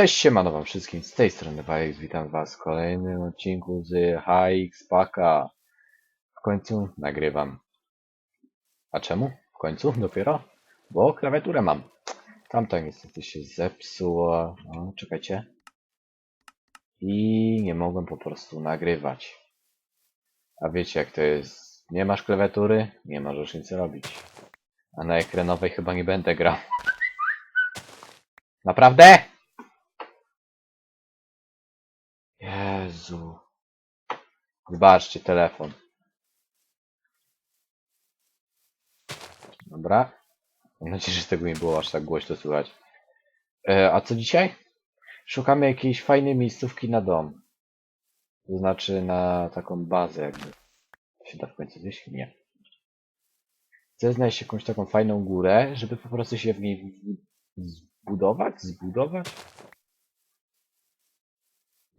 Cześć, siemano wam wszystkim, z tej strony Wajek, witam was w kolejnym odcinku z HX Paka. W końcu nagrywam. A czemu? W końcu? Dopiero? Bo klawiaturę mam. Tamta niestety się zepsuła. O, czekajcie. I nie mogłem po prostu nagrywać. A wiecie jak to jest? Nie masz klawiatury? Nie możesz nic robić. A na ekranowej chyba nie będę grał. Naprawdę? Jezu. Wybaczcie, telefon. Dobra. Mam nadzieję, że tego nie było aż tak głośno słychać. E, a co dzisiaj? Szukamy jakiejś fajnej miejscówki na dom. To znaczy na taką bazę jakby. Się da w końcu wyjść? Nie. Chcę znaleźć jakąś taką fajną górę, żeby po prostu się w niej zbudować? Zbudować?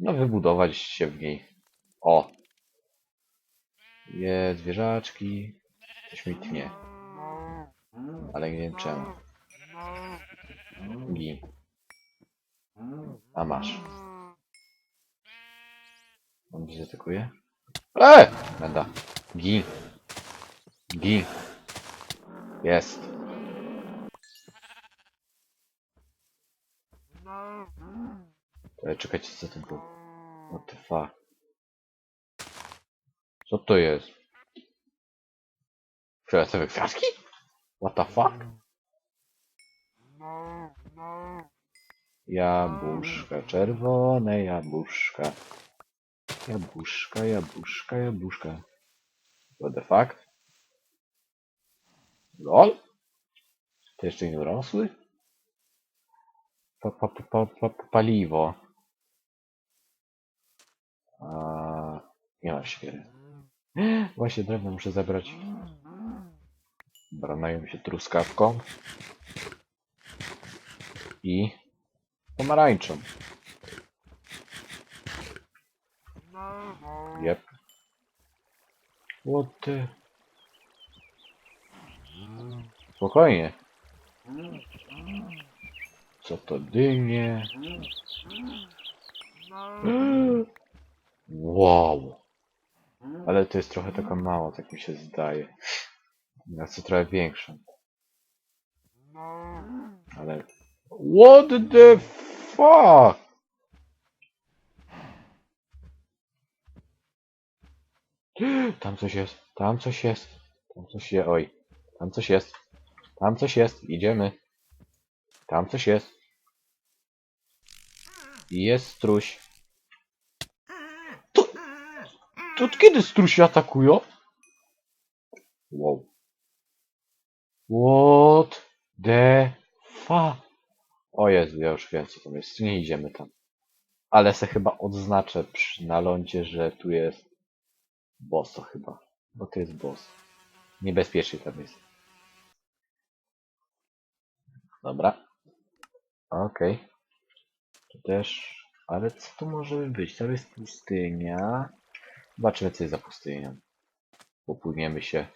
No, wybudować się w niej. O! Jest zwierzaczki. Coś mi tnie. Ale nie wiem czemu. Gin. A masz. On mnie zaatakuje? E! Będę. Gin. Gin. Jest. E, czekajcie, co to było? The fuck? Co to jest? Fioletowe kwiatki? What the fuck? Jabłuszka, czerwone jabłuszka. Jabłuszka, jabłuszka, jabłuszka. What the fuck? LOL? To jeszcze nie dorosły? Pa, pa, pa, pa, pa, paliwo. A, nie ma świery. Właśnie drewno muszę zabrać. Dobra, najem się truskawką. I pomarańczą. Jep. What the... Spokojnie. Co to dynie? Wow. Ale to jest trochę taka mała, tak mi się zdaje. Ja chcę trochę większą. Ale... What the fuck? Tam coś jest, tam coś jest, tam coś jest, oj. Tam coś jest, tam coś jest, idziemy. Tam coś jest. I Jest struś. To, to od kiedy strusi atakują? Wow. What the fuck? O Jezu, ja już wiem co tam jest. Nie idziemy tam. Ale se chyba odznaczę przy, na lądzie, że tu jest boss to chyba. Bo to jest boss. Niebezpiecznie tam jest. Dobra. Okej. To też... Ale co tu może być? Tam jest pustynia. Zobaczymy co jest za pustynią. Popłyniemy się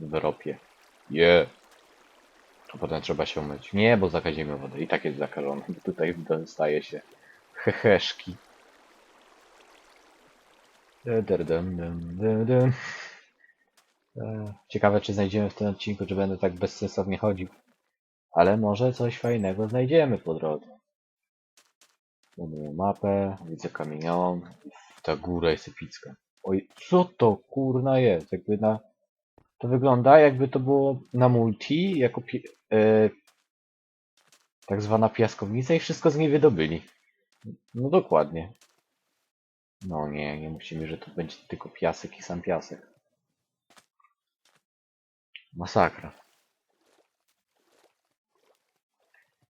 w ropie. Je. Yeah. A potem trzeba się umyć. Nie, bo zakazimy wodę. I tak jest zakażone. Tutaj dostaje się heheszki. E, Ciekawe, czy znajdziemy w tym odcinku, czy będę tak bezsensownie chodził. Ale może coś fajnego znajdziemy po drodze. Mamy mapę, widzę kamienią. Ta góra jest epicka. Oj, co to kurna jest? Jakby na... To wygląda jakby to było na multi, jako pi... e... tak zwana piaskownica i wszystko z niej wydobyli. No dokładnie. No nie, nie musimy, że to będzie tylko piasek i sam piasek. Masakra.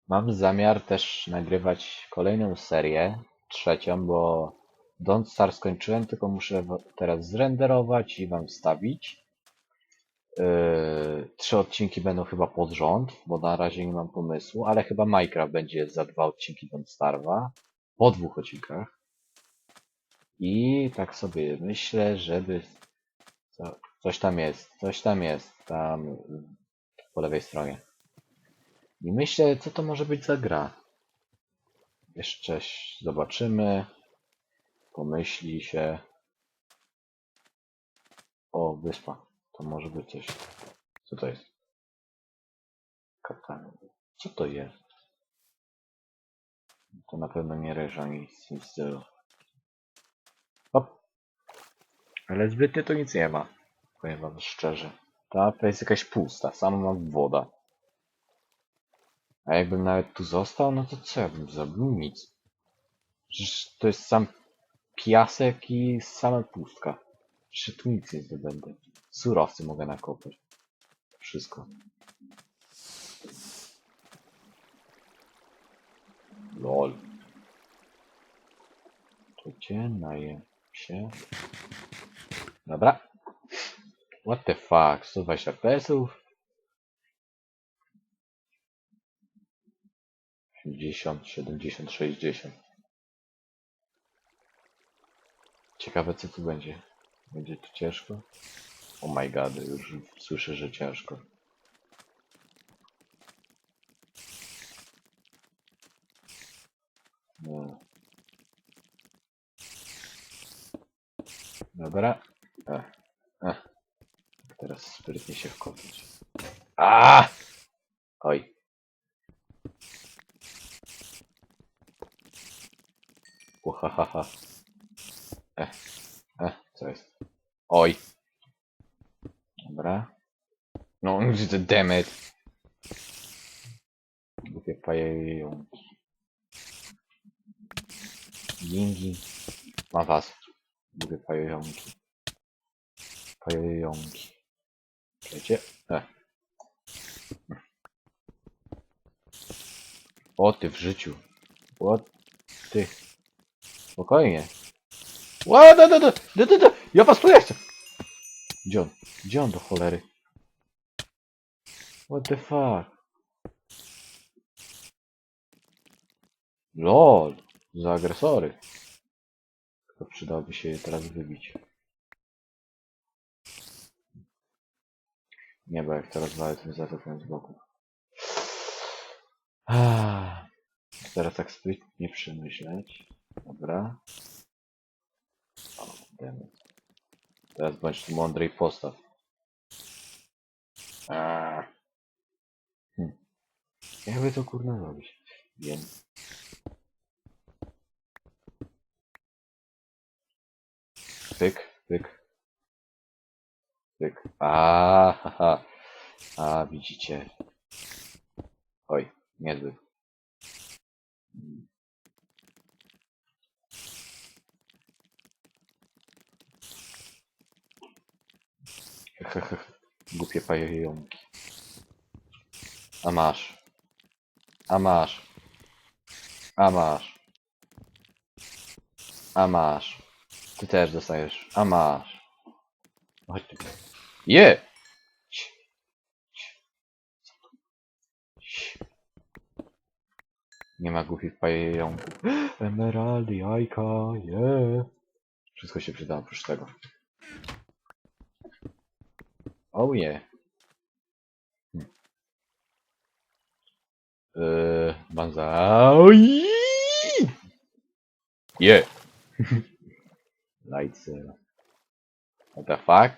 Mam zamiar też nagrywać kolejną serię, trzecią, bo Don't Star skończyłem, tylko muszę teraz zrenderować i wam wstawić. Yy, trzy odcinki będą chyba pod rząd, bo na razie nie mam pomysłu, ale chyba Minecraft będzie za dwa odcinki Don't Starwa. Po dwóch odcinkach. I tak sobie myślę, żeby. Co, coś tam jest, coś tam jest, tam po lewej stronie. I myślę, co to może być za gra. Jeszcze zobaczymy. Pomyśli się. O, wyspa. To może być coś. Co to jest? Katana. Co to jest? To na pewno nie ani nic w stylu. Hop. Ale zbytnie to nic nie ma. Powiem wam szczerze. Ta jest jakaś pusta, sama woda. A jakbym nawet tu został, no to co ja bym zrobił? Nic. Przecież to jest sam piasek i sama pustka. Przecież tu nic nie zdobędę. Surowcy mogę nakopać. Wszystko. LOL. To cię najem się. Dobra. What the fuck? 120 pesów? 80, 70, 60. Ciekawe co tu będzie. Będzie tu ciężko? Oh my god, już słyszę, że ciężko. No. Dobra. E, e. Teraz sprytnie się wkopać. A! Oj. Uhahaha. E, e, co jest? Oj. Dobra. No, damn it. Głupie pająki. Yingi. Ma was. Głupie pająki. Pająki. Wiecie? E. O ty w życiu. O ty. Spokojnie. Ła, da, da, da, da, da. Ja was tu jestem. Gdzie on? Gdzie on do cholery? What the fuck? LOL. Za agresory. To przydałoby się je teraz wybić. Nie, bo jak teraz walę tym zatokiem z boku. Teraz tak sprytnie przemyśleć. Dobra. Demy. Teraz bądź i postaw. Ah. Hm. Jakby to kurna zrobić? Wiem. Pyk, pyk. Pyk. A, haha. A, widzicie. Oj, niezły. Hehehe. Głupie pająki. A masz. A masz. A masz. A masz. Ty też dostajesz. A masz. Chodź tu. Je! Nie ma głupich pająków. Emeraldy, jajka, je. Wszystko się przyda oprócz tego. Oh yeah. Hmm. Yy, banzai! Yeah! Lightsaber. What the fuck?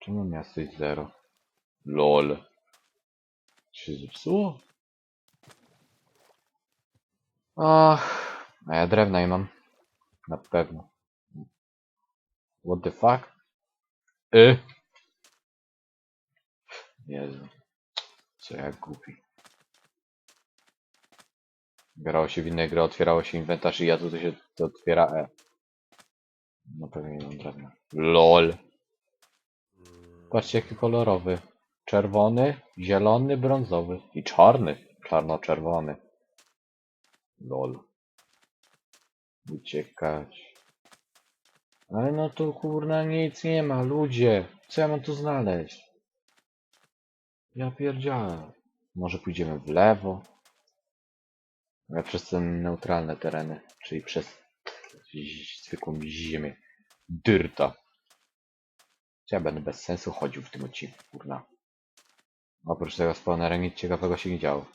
Czemu miasto jest zero? LOL. Się zepsuło? Ach, a ja drewna nie mam. Na pewno. What the fuck? Y. Jezu. Co ja głupi. Grało się w inne gry, otwierało się inwentarz i ja tu to się to otwiera E. No pewnie nie mam drewna. LOL. Patrzcie jaki kolorowy. Czerwony, zielony, brązowy i czarny. Czarno-czerwony. LOL. Uciekać. Ale no tu kurna nic nie ma, ludzie. Co ja mam tu znaleźć? Ja pierdziałem. Może pójdziemy w lewo? Ja przez te neutralne tereny, czyli przez zwykłą ziemię. Dyrta. Ja będę bez sensu chodził w tym odcinku, kurna. Oprócz tego spawnera nic ciekawego się nie działo.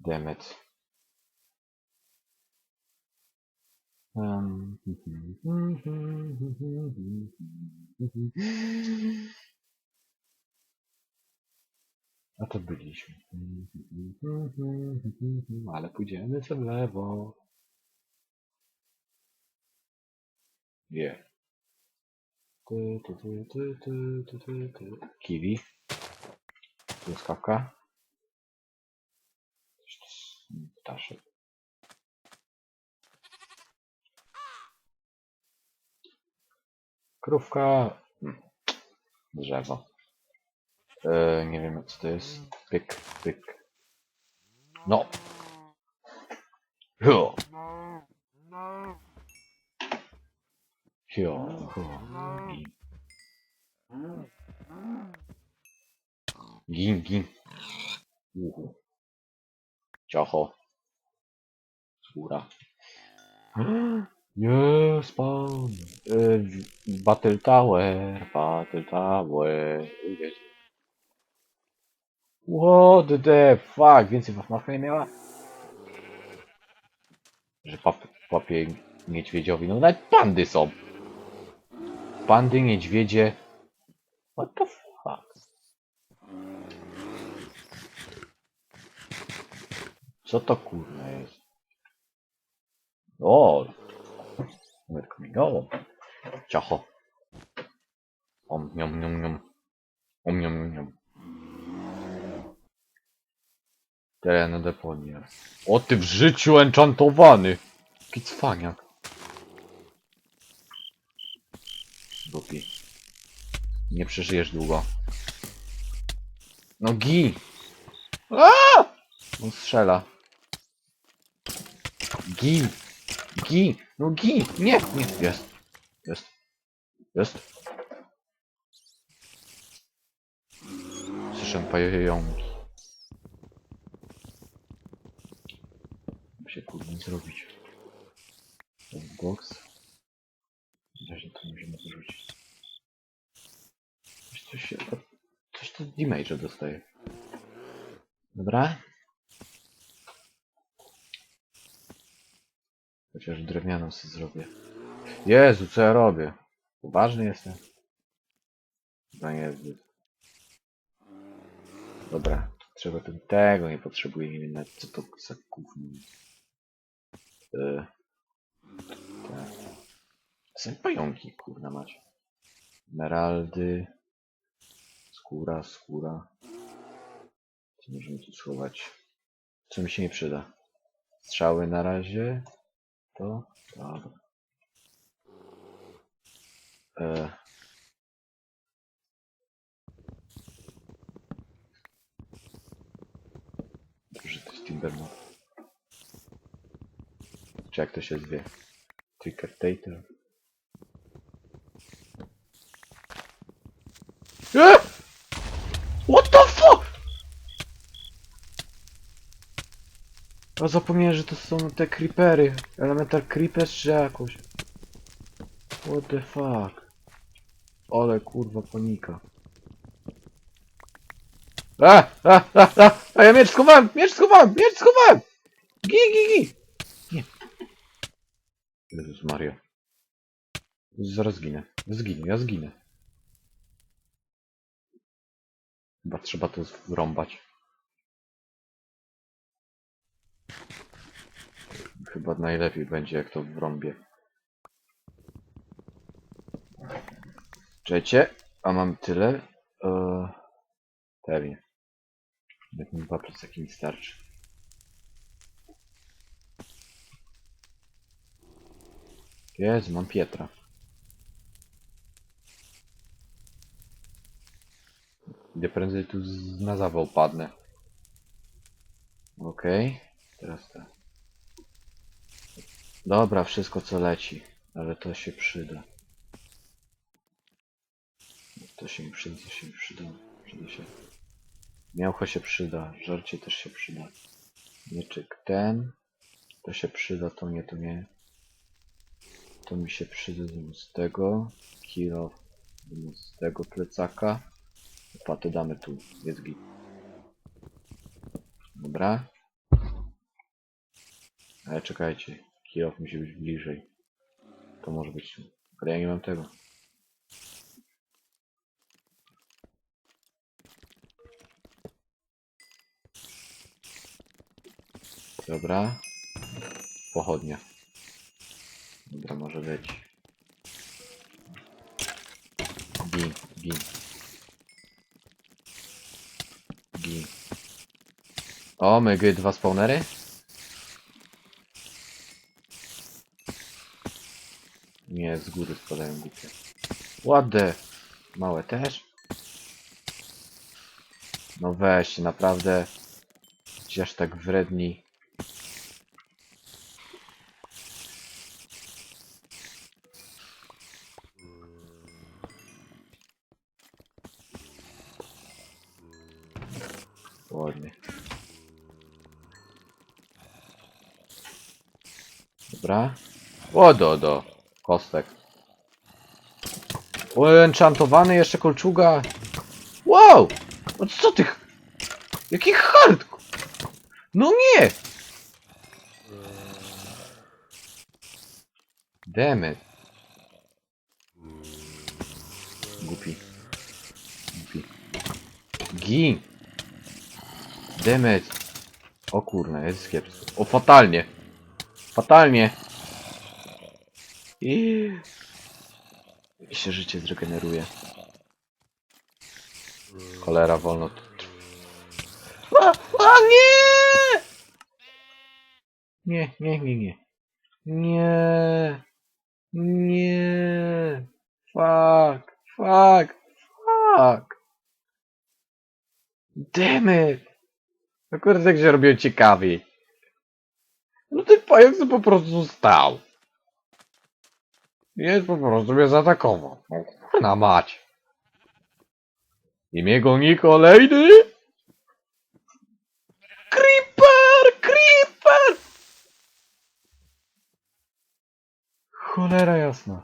Demet. Um. A to byliśmy. Ale pójdziemy w lewo. Nie. Ty, ty, ty, ty, ty, ty, ty, ty. Kiwi. Ptaszek. Krówka. Hmm. Drzewo. E, nie wiem co to jest. Pyk, pyk. No. Hio. Hio. Gin, gin. Uhu. Ciacho. Skóra. Jest pan. E, Battle Tower. Battle Tower. What the fuck? Więcej mafia nie miała? Że pap, papie niedźwiedziowi. No nawet pandy są. Pandy, niedźwiedzie. What the fuck? Co to kurwa jest? O! Numer kominowo. Ciacho. Om, niom, niom, niom. Om, niom, niom. Teren deponia. O ty w życiu enchantowany! Jaki cwaniak. Głupi. Nie przeżyjesz długo. No gi! On strzela. Gi! Gi! No gi! Nie! Nie! Jest! Jest! Jest! Słyszę pająki. się kurwa zrobić. Box. Razie to możemy wyrzucić. Coś, coś. Coś to damage dostaje. Dobra. Chociaż drewnianą sobie zrobię. Jezu, co ja robię? Poważny jestem? No zbyt. Dobra, trzeba ten, tego, nie potrzebuję, nie wiem nawet co to za gówno. Yy. Tak. Są pająki, kurna mać. Emeraldy. Skóra, skóra. Co możemy tu schować? Co mi się nie przyda? Strzały na razie. To? Dobra. E. Dobrze, to jest Timbermore. Czy jak to się zwie? Trickertator. E! What the A zapomniałem, że to są te creepery. Elemental creepers czy jakoś. What the fuck? Ale kurwa panika. A, a, a, a, a ja miecz schowałem, miecz schowałem, miecz schowałem! Gi, gi, gi! Nie. Jezus Maria. Zaraz zginę. Zginę, ja zginę. Chyba trzeba to wrąbać. Chyba najlepiej będzie jak to wrąbię. Czekajcie, a mam tyle? Eee, pewnie. Jak mi dwa plecaki mi starczy. Jezu, mam Pietra. Gdzie prędzej tu na zawał padnę. Okej, teraz tak. Dobra, wszystko co leci, ale to się przyda. To się mi przyda, to się mi przyda. Przyda się. Miałcho się przyda, żarcie też się przyda. Mieczyk ten. To się przyda, to nie, to nie. To mi się przyda z tego. Kilo z tego plecaka. Paty damy tu, jest git. Dobra. Ale czekajcie, kilof musi być bliżej. To może być. Ale ja nie mam tego. Dobra. Pochodnia. Dobra, może być. Gin, gin. Gin. O, dwa spawnery? Nie, z góry spadają głupie. Ładne. Małe też? No weź, naprawdę. Aż tak wredni. Ładnie. Dobra. O, do, do. Kostek. O, enchantowany jeszcze kolczuga. Wow! O co ty? ch- Jaki hardcore? No nie! Demet. Głupi. Głupi. Gin. Demet. O kurna, jest kiepsko. O, fatalnie. Fatalnie. I... Się życie zregeneruje. Cholera, wolno. A, a nie! Nie, nie, nie, nie. Nie. Nie. Fuck. Fuck. Fuck. It. No kurde, jak się robią ciekawiej. No ten pająk po prostu stał. Jest po prostu mnie zaatakował. No kurna mać. I mnie goni kolejny. Creeper! Creeper! Cholera jasna.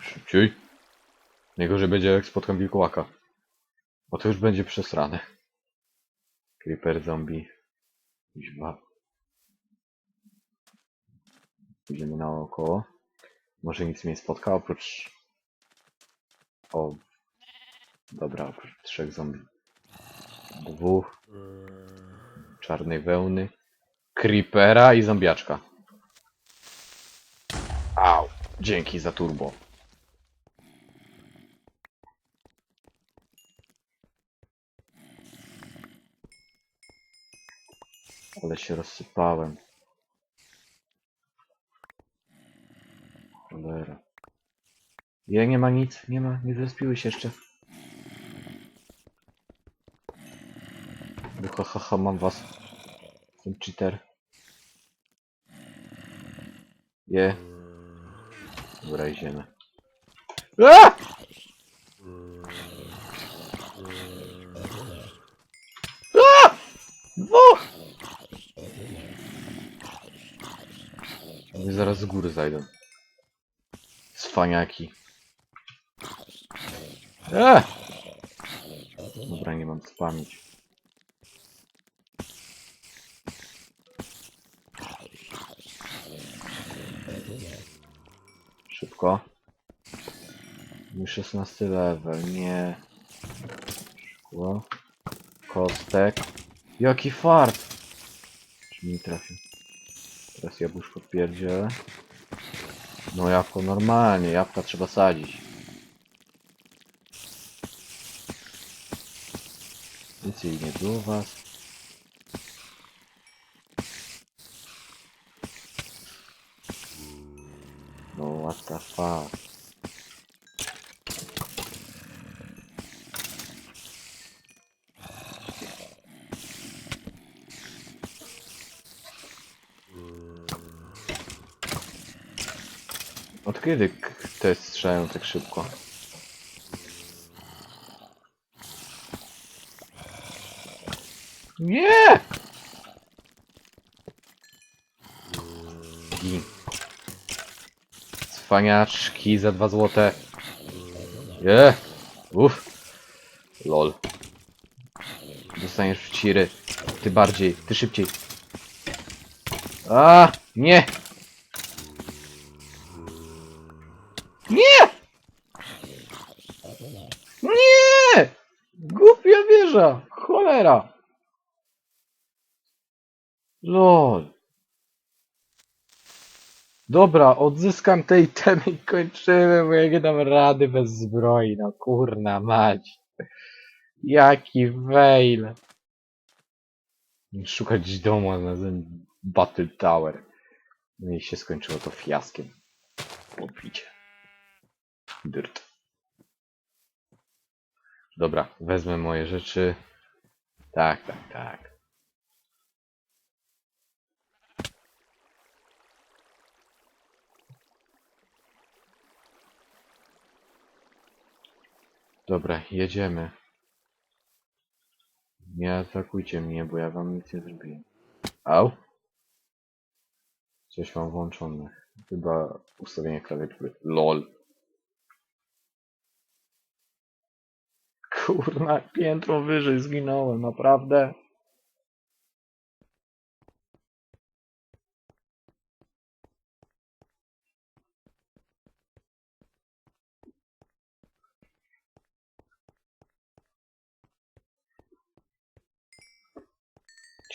Szybciej. Najgorzej będzie jak spotkam wilkołaka. Bo to już będzie przesrane. Creeper zombie. Kuźwa. Idziemy naokoło. Może nic mnie nie spotka oprócz... O. Dobra, oprócz trzech zombie. Dwóch. Czarnej wełny. Creepera i zombiaczka. Au. Dzięki za turbo. Ale się rozsypałem. Cholera. Je, nie ma nic, nie ma, nie zrespiły się jeszcze. Bo Ha, ha, ha, mam was. Ten cheater. Je. Dobra, idziemy. A! A! Dwóch! Oni zaraz z góry zajdą. Cwaniaki. Eee! Dobra, nie mam spamić. Szybko. Mój 16 level, nie. Szkło. Kostek. Jaki fart! Czy mi trafił? Teraz jabłuszko pierdzielę. No jabłko normalnie, jabłka trzeba sadzić. Więcej nie było was. No what the fuck. Kiedy te strzelają tak szybko? Nie! Gin. Cwaniaczki za dwa złote. Nie! Uff. Lol. Dostaniesz w ciry. Ty bardziej, ty szybciej. A, nie! Nie! Nie! Głupia wieża! Cholera! Lol. Dobra, odzyskam te itemy i kończymy, bo ja nie dam rady bez zbroi, no kurna mać. Jaki fail. Szukać domu a razem Battle Tower. No i się skończyło to fiaskiem. Obficie. Dyrt. Dobra, wezmę moje rzeczy. Tak, tak, tak. Dobra, jedziemy. Nie atakujcie mnie, bo ja wam nic nie zrobię. Au? Coś mam włączone. Chyba ustawienie klawiatury. LOL. Kurna, piętro wyżej zginąłem, naprawdę?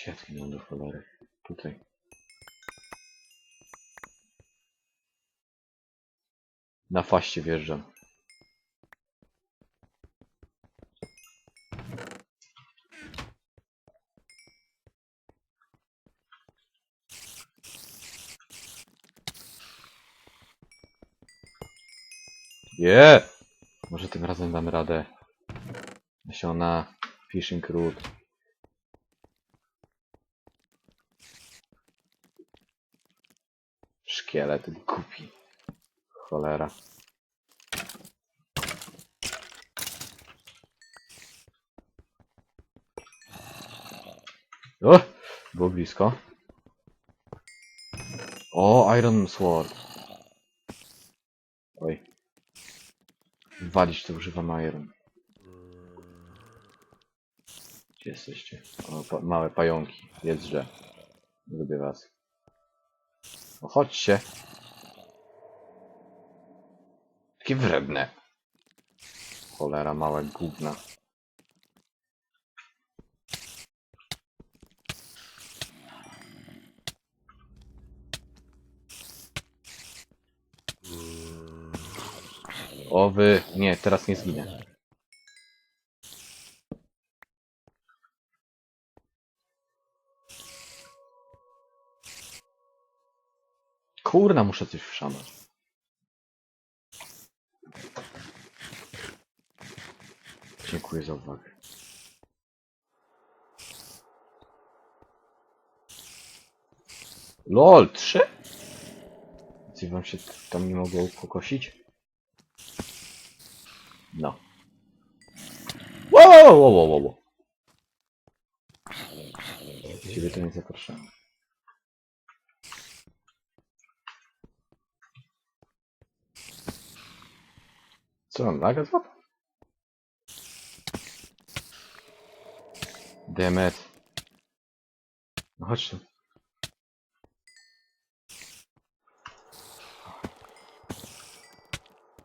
Ja zginąłem do cholery? Tutaj. Na faście wjeżdżam. Je! Może tym razem dam radę. Nasiona Fishing Root. Szkielet głupi. Cholera. O! Było blisko. O, Iron Sword. Oj. Walić to używam Iron. Gdzie jesteście? O, pa małe pająki. Jedźże. Lubię was. No chodźcie. Takie wredne. Cholera, małe gówna. O wy... Nie, teraz nie zginę. Kurna, muszę coś wszamać. Dziękuję za uwagę. LOL, trzy? Czy wam się tam nie mogło pokosić? No. Wow, wow, wow, wow, wow. Ciebie to nie zapraszam. Co on nagle złapał? Demet. No chodź tu.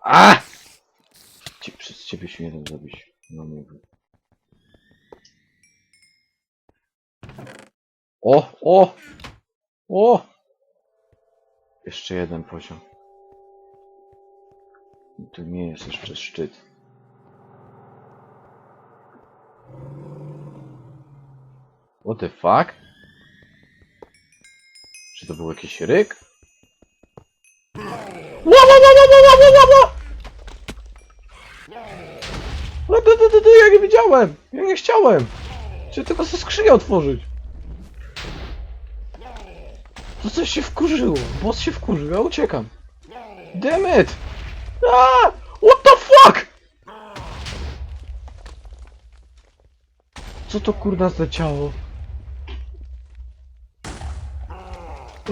A! Ciebie śmiem zrobić. No nie wiem. O! O! O! Jeszcze jeden poziom. Tu nie jest jeszcze szczyt. What the fuck? Czy to był jakiś ryk? Ła, ła, ła, ła, ła, ła, ła, ła! No to, to, to, to ja nie widziałem! Ja nie chciałem! Chciałem tylko sobie skrzynię otworzyć. To coś się wkurzyło. Boss się wkurzył, ja uciekam. Damn it! Ah! What the fuck? Co to kurna za ciało?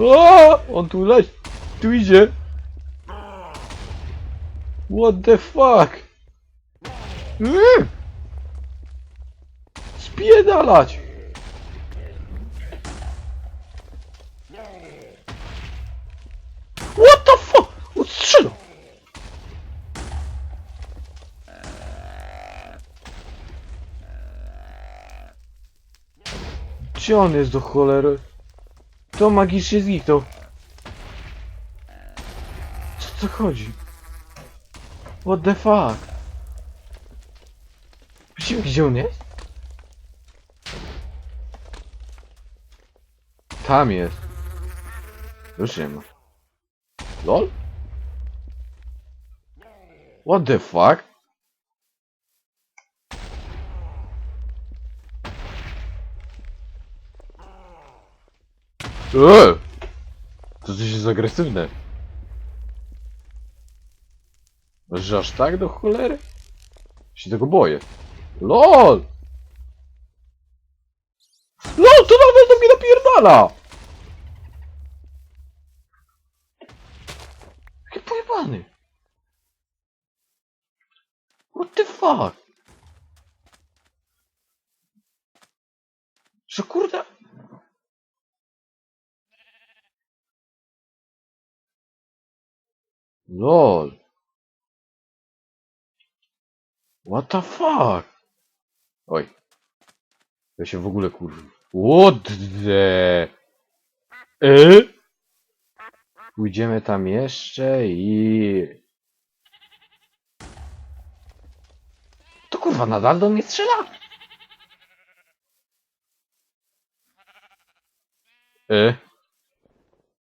O! On tu leci. Tu idzie. What the fuck? Mm. Spiedalać! What the fuck? Odstrzelał! Gdzie on jest do cholery? To magicznie zniknął. Co to chodzi? What the fuck? Widzicie gdzie on jest? Tam jest. Już nie ma. LOL? What the fuck? Eee! To coś jest agresywne. Że aż tak do cholery? Się tego boję. LOL! LOL, to nawet do mnie napierdala! Jaki pojebany. What the fuck? Że kurde... LOL. What the fuck? Oj. Ja się w ogóle kurwa. What the... E? Pójdziemy tam jeszcze i... To kurwa nadal do mnie strzela? E?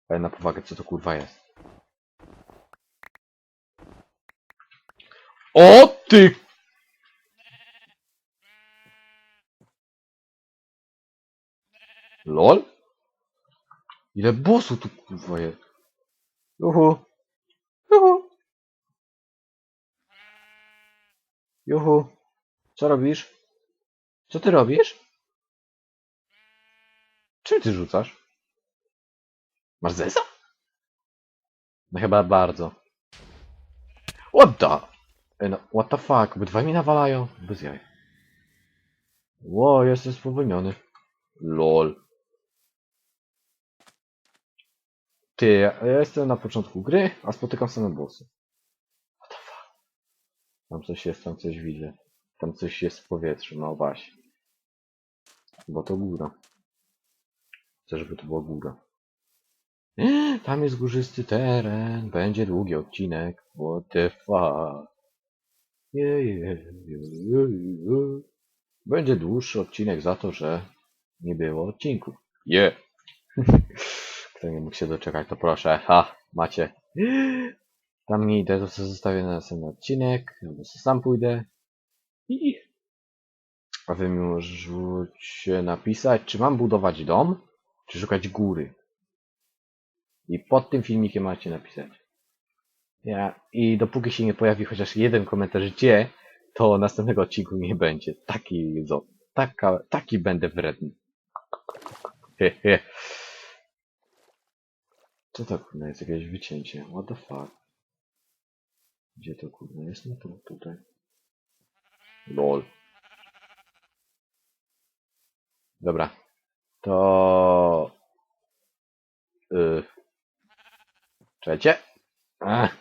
Ale na powagę, co to kurwa jest? O ty! LOL? Ile bossu tu kurwa jest? Juhu. Juhu. Juhu. Co robisz? Co ty robisz? Czym ty rzucasz? Masz zesa? No chyba bardzo. What the? No, what the fuck? Obydwaj mi nawalają? Bez jaj. Ło, jestem spowolniony. LOL. Ty, ja jestem na początku gry, a spotykam same bossy. What the fuck? Tam coś jest, tam coś widzę. Tam coś jest w powietrzu, no właśnie. Bo to góra. Chcę, żeby to była góra. Tam jest górzysty teren, będzie długi odcinek. What the fuck? Je, je, je, je. Będzie dłuższy odcinek za to, że nie było odcinku. Je! Kto nie mógł się doczekać, to proszę. Ha, macie. Tam nie idę, to sobie zostawię na następny odcinek. Albo sam pójdę. I... A wy mi możecie napisać, czy mam budować dom, czy szukać góry. I pod tym filmikiem macie napisać. Ja, I dopóki się nie pojawi chociaż jeden komentarz gdzie, to następnego odcinku nie będzie. Taki, taka, taki będę wredny. He, he. Co to kurna jest jakieś wycięcie? What the fuck? Gdzie to kurna jest? No to tutaj. LOL. Dobra. To... Yy. Czekajcie. Ach.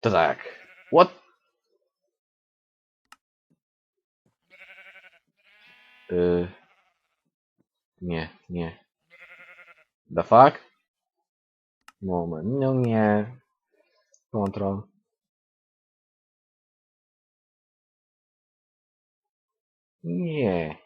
To tak. What? Yy. Nie, nie. The fuck? Moment. No nie. Control. Nie.